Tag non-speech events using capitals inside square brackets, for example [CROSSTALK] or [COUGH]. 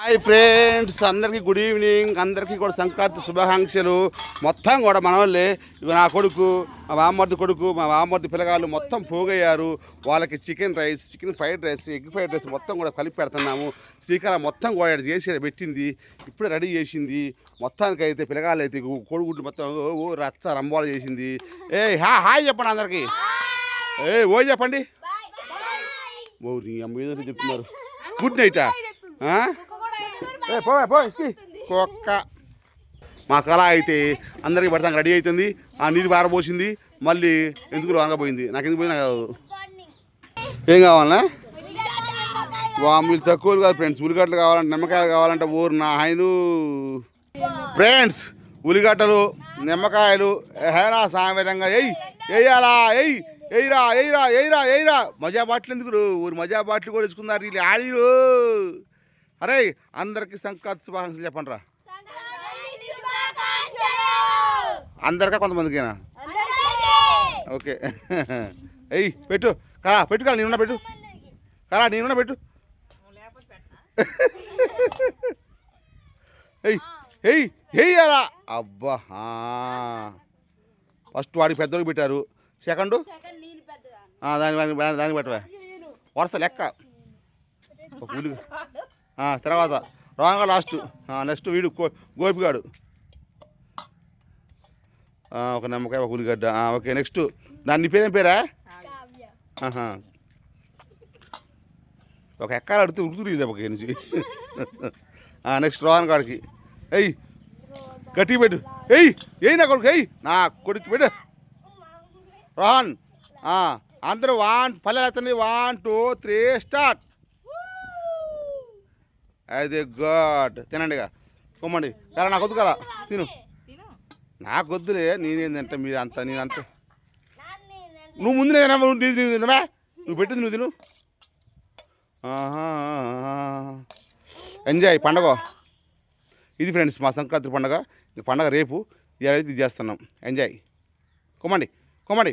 Hi friends అందరికీ good evening అందరికీ కూడా సంక్రాంతి శుభాకాంక్షలు. మొత్తం కూడా మన వాళ్ళే ఇవి నా కొడుకు మా బామ్మర్ది కొడుకు మా బామ్మర్ది పిల్లగాళ్ళు మొత్తం పోగయ్యారు. వాళ్ళకి chicken rice chicken fried rice egg fried rice మొత్తం కూడా కలిపి పెడుతున్నాము. శ్రీకారం మొత్తం కూడా చేసి పెట్టింది. ఇప్పుడే రెడీ చేసింది. మొత్తానికి అయితే పిల్లగాళ్ళు అయితే కోడిగుడ్లు మొత్తం ఓ ఓ రచ్చ రంబాలు చేసింది. ఏ హా హాయ్ చెప్పండి అందరికీ. ఏ ఓ చెప్పండి. ఓ నీ అమ్మ ఏదో చెప్తున్నారు. గుడ్ నైటా? పో ఇస్కి. కుక్క. మా కళ అయితే అందరికీ పడతాం రెడీ అవుతుంది. ఆ నీరు పారబోసింది మళ్ళీ ఎందుకు వానకపోయింది నాకు ఎందుకు పోయినా కాదు. ఏం కావాలన్నా వాములు తక్కువ కాదు ఫ్రెండ్స్ ఉల్లిగడ్డలు కావాలంటే నిమ్మకాయలు కావాలంటే ఊరు నా ఆయన ఫ్రెండ్స్ ఉల్లిగడ్డలు నిమ్మకాయలు హేరా సామెరంగా ఎయ్ ఎయ్యాలా ఎయ్ ఎయ్యరా ఎయ్యరా ఎయ్యరా ఎయ్యరా మజా బాటిల్ ఎందుకు ఊరు మజా బాటిల్ కూడా తెచ్చుకున్నారు వీళ్ళు ఆడిరు. అరే అందరికి సంక్రాంతి శుభాకాంక్షలు చెప్పండి రా అందరికా కొంతమందికేనా? ఓకే. [LAUGHS] ఎయ్ పెట్టు. కరా పెట్టు కలా నేనున్నా పెట్టు. కరా నేనున్నా పెట్టు. [LAUGHS] ఎయ్ ఎయ్ ఎయ్ అలా. అబ్బా. ఫస్ట్ వాడికి పెద్దోడికి పెట్టారు. సెకండ్? దాని దాని- దానికి పెట్టవా. వరుస లెక్క. ఒక తర్వాత రాంగా లాస్ట్. నెక్స్ట్ వీడు గోపిగాడు. ఒక నిమ్మకాయ ఒక ఉల్లిగడ్డ. Okay next. దాని నీ పేరేం పేరా. ఒక ఎక్కాలు అడితే ఉరుకుతుంది దెబ్బకి నుంచి. నెక్స్ట్ రోహన్ గాడికి. ఎయ్ గట్టి పెట్టు. ఎయ్ ఎయ్ నా కొడుకు ఎయ్ నా కొడుకు పెట్టు. రోహన్ అందరూ వన్ పల్లె అతని వన్ టూ త్రీ స్టార్ట్. అది గాడ్. తినండి ఇక. కొమ్మండి. కదా నాకు వద్దు కదా తిను. నాకు వద్దులే. నేనేందంటే మీరు అంత నేనంత నువ్వు ముందు నేను నీది నీది తినవా? నువ్వు పెట్టింది నువ్వు తిను. ఆహా. ఎంజాయ్ పండగ. ఇది ఫ్రెండ్స్ మా సంక్రాంతి పండగ. ఈ పండగ రేపు ఇది చేస్తున్నాం. ఎంజాయ్. కొమ్మండి కొమ్మండి.